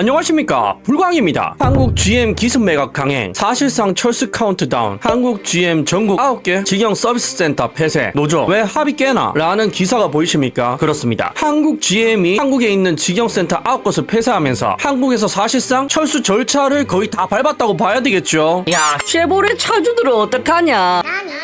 안녕하십니까. 불광입니다. 한국 GM 기습 매각 강행 사실상 철수 카운트다운. 한국 GM 전국 9개 직영 서비스 센터 폐쇄 노조. 왜 합의 깨나? 라는 기사가 보이십니까? 그렇습니다. 한국 GM이 한국에 있는 직영 센터 9곳을 폐쇄하면서 한국에서 사실상 철수 절차를 거의 다 밟았다고 봐야 되겠죠? 야, 쉐보레 차주들은 어떡하냐?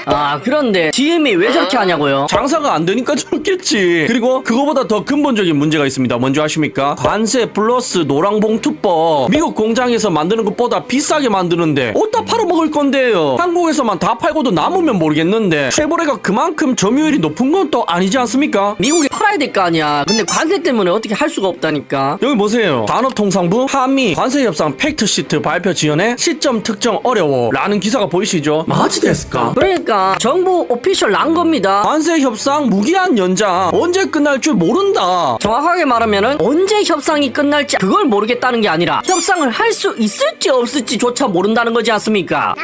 아, 그런데 GM이 왜 저렇게 하냐고요? 장사가 안 되니까 저렇겠지. 그리고 그거보다 더 근본적인 문제가 있습니다. 뭔지 아십니까? 관세 플러스 노랑봉투법. 미국 공장에서 만드는 것보다 비싸게 만드는데 어디다 팔아먹을 건데요. 한국에서만 다 팔고도 남으면 모르겠는데 쉐보레가 그만큼 점유율이 높은 건 또 아니지 않습니까? 미국에 팔아야 될 거 아니야. 근데 관세 때문에 어떻게 할 수가 없다니까. 여기 보세요. 산업통상부 한미 관세협상 팩트시트 발표 지연에 시점 특정 어려워 라는 기사가 보이시죠? 마지 됐을까? 그러니까 정부 오피셜 난 겁니다. 관세 협상 무기한 연장 언제 끝날 줄 모른다. 정확하게 말하면은 언제 협상이 끝날지 그걸 모르겠다는 게 아니라 협상을 할 수 있을지 없을지조차 모른다는 거지 않습니까?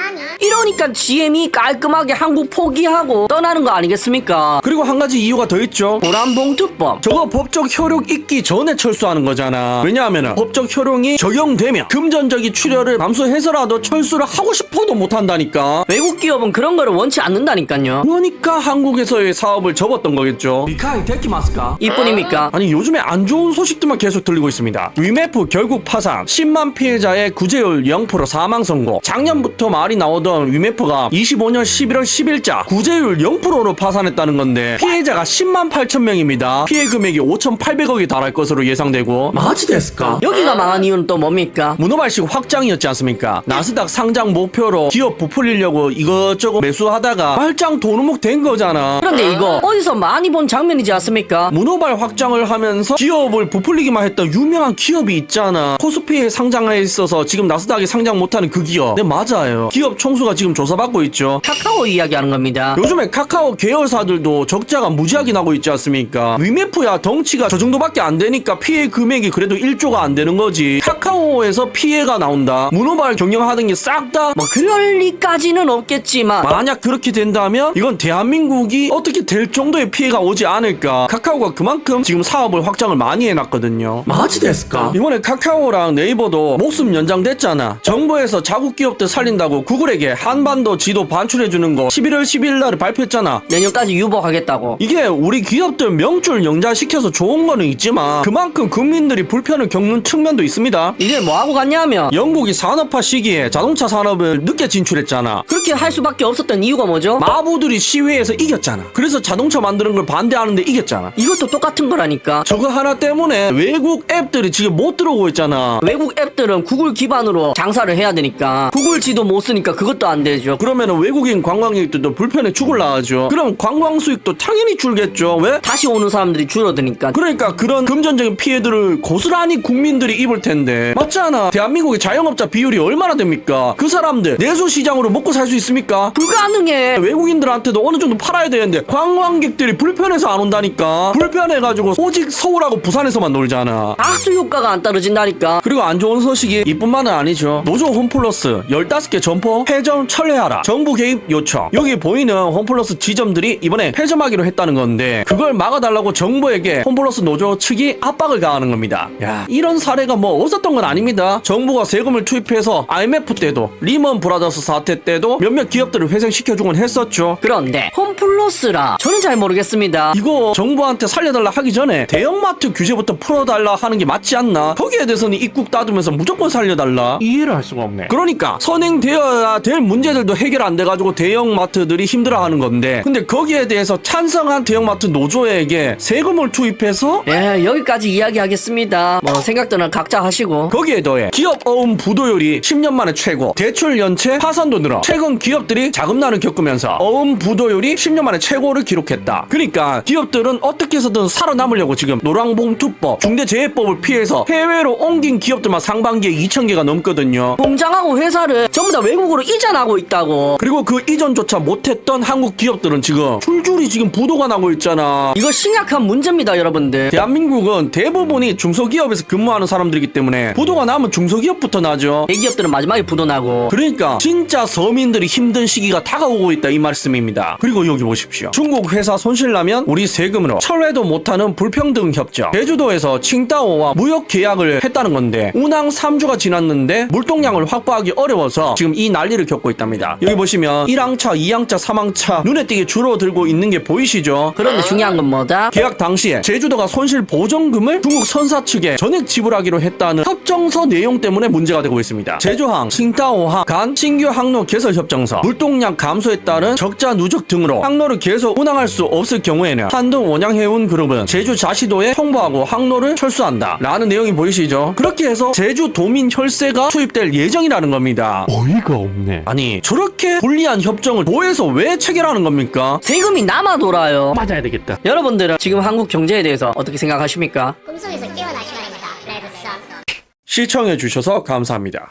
이러니까 GM이 깔끔하게 한국 포기하고 떠나는 거 아니겠습니까? 그리고 한 가지 이유가 더 있죠. 보람봉투법. 저거 법적 효력 있기 전에 철수하는 거잖아. 왜냐하면 법적 효력이 적용되면 금전적인 출혈을 감수해서라도 철수를 하고 싶어도 못한다니까. 외국 기업은 그런 거를 원치 않는다니까요. 그러니까 한국에서의 사업을 접었던 거겠죠. 미카이 데키마스까? 이뿐입니까? 아니 요즘에 안 좋은 소식들만 계속 들리고 있습니다. 위메프 결국 파산, 10만 피해자의 구제율 0% 사망 선고. 작년부터 말이 나오던 위메프가 25년 11월 10일자 구제율 0%로 파산했다는 건데 피해자가 10만 8천 명입니다. 피해 금액이 5,800억이 달할 것으로 예상되고 마지 됐을까? 여기가 망한 이유는 또 뭡니까? 문어발식 확장이었지 않습니까? 나스닥 상장 목표로 기업 부풀리려고 이것저것 매수하다 가 말짱 도루묵 된 거잖아. 그런데 이거 어디서 많이 본 장면이지 않습니까? 문어발 확장을 하면서 기업을 부풀리기만 했던 유명한 기업이 있잖아. 코스피에 상장해 있어서 지금 나스닥에 상장 못하는 그 기업. 네, 맞아요. 기업 총수가 지금 조사받고 있죠. 카카오 이야기하는 겁니다. 요즘에 카카오 계열사들도 적자가 무지하게 나고 있지 않습니까? 위메프야 덩치가 저 정도밖에 안 되니까 피해 금액이 그래도 1조가 안 되는 거지. 카카오에서 피해가 나온다. 문어발 경영하던 게싹 다 뭐 그럴 리까지는 없겠지만 만약 그 렇게 된다면 이건 대한민국이 어떻게 될 정도의 피해가 오지 않을까. 카카오가 그만큼 지금 사업을 확장을 많이 해놨거든요. 마지 됐을까? 이번에 카카오랑 네이버도 목숨 연장됐잖아. 정부에서 자국 기업들 살린다고 구글에게 한반도 지도 반출해주는 거 11월 10일 날 발표했잖아. 내년까지 유보하겠다고. 이게 우리 기업들 명줄 영자시켜서 좋은 거는 있지만 그만큼 국민들이 불편을 겪는 측면도 있습니다. 이게 뭐하고 갔냐면 영국이 산업화 시기에 자동차 산업을 늦게 진출했잖아. 그렇게 할 수밖에 없었던 이유가 뭐죠? 마부들이 시위에서 이겼잖아. 그래서 자동차 만드는 걸 반대하는데 이겼잖아. 이것도 똑같은 거라니까. 저거 하나 때문에 외국 앱들이 지금 못 들어오고 있잖아. 외국 앱들은 구글 기반으로 장사를 해야 되니까 구글 지도 못 쓰니까 그것도 안 되죠. 그러면은 외국인 관광객들도 불편해 죽을라 하죠. 그럼 관광 수익도 당연히 줄겠죠. 왜? 다시 오는 사람들이 줄어드니까. 그러니까 그런 금전적인 피해들을 고스란히 국민들이 입을 텐데 맞잖아 대한민국의 자영업자 비율이 얼마나 됩니까 그 사람들 내수 시장으로 먹고 살 수 있습니까 불가능해. 외국인들한테도 어느 정도 팔아야 되는데 관광객들이 불편해서 안 온다니까 불편해가지고 오직 서울하고 부산에서만 놀잖아 악수 효과가 안 떨어진다니까. 그리고 안 좋은 소식이 이뿐만은 아니죠. 노조 홈플러스 15개 점포 폐점 철회하라. 정부 개입 요청. 여기 보이는 홈플러스 지점들이 이번에 폐점하기로 했다는 건데 그걸 막아달라고 정부에게 홈플러스 노조 측이 압박을 가하는 겁니다. 야 이런 사례가 뭐 없었던 건 아닙니다. 정부가 세금을 투입해서 IMF 때도 리먼 브라더스 사태 때도 몇몇 기업들을 회생시켜주 곤 했었죠. 그런데 홈 플러스라 저는 잘 모르겠습니다. 이거 정부한테 살려달라 하기 전에 대형마트 규제부터 풀어달라 하는 게 맞지 않나? 거기에 대해서는 입국 닫으면서 무조건 살려달라. 이해를 할 수가 없네. 그러니까 선행되어야 될 문제들도 해결 안 돼가지고 대형마트들이 힘들어하는 건데 근데 거기에 대해서 찬성한 대형마트 노조에게 세금을 투입해서 예, 여기까지 이야기하겠습니다. 뭐 생각들은 각자 하시고. 거기에 더해 기업 어음 부도율이 10년 만에 최고 대출 연체 파산도 늘어 최근 기업들이 자금난을 겪으면서 어음 부도율이 10년 만에 최고를 기록했다 그러니까 기업들은 어떻게 해서든 살아남으려고 지금 노랑봉투법 중대재해법을 피해서 해외로 옮긴 기업들만 상반기에 2,000개가 넘거든요 공장하고 회사를 전부 다 외국으로 이전하고 있다고. 그리고 그 이전조차 못했던 한국 기업들은 지금 줄줄이 지금 부도가 나고 있잖아. 이거 심각한 문제입니다, 여러분들. 대한민국은 대부분이 중소기업에서 근무하는 사람들이기 때문에 부도가 나면 중소기업부터 나죠. 대기업들은 마지막에 부도나고. 그러니까 진짜 서민들이 힘든 시기가 다가오고 있다 이 말씀입니다. 그리고 여기 보십시오. 중국 회사 손실나면 우리 세금으로 철회도 못하는 불평등 협정. 제주도에서 칭따오와 무역 계약을 했다는 건데 운항 3주가 지났는데 물동량을 확보하기 어려워서 지금 이 난리를 겪고 있답니다. 여기 보시면 1항차, 2항차, 3항차 눈에 띄게 줄어들고 있는 게 보이시죠? 그런데 중요한 건 뭐다? 계약 당시에 제주도가 손실 보전금을 중국 선사 측에 전액 지불하기로 했다는 협정서 내용 때문에 문제가 되고 있습니다. 제주항, 칭다오항 간 신규 항로 개설 협정서, 물동량 감소에 따른 적자 누적 등으로 항로 를 계속 운항할 수 없을 경우에는 한동 원양해운 그룹은 제주 자시도에 통보하고 항로를 철수한다. 라는 내용이 보이시죠? 그렇게 해서 제주 도민 혈세가 투입될 예정이라는 겁니다. 어이가 없네. 아니 저렇게 불리한 협정을 도에서 왜 체결하는 겁니까? 세금이 남아 돌아요. 맞아야 되겠다. 여러분들은 지금 한국 경제에 대해서 어떻게 생각하십니까? 꿈속에서 깨어날 시간입니다. 레드 선. 시청해 주셔서 감사합니다.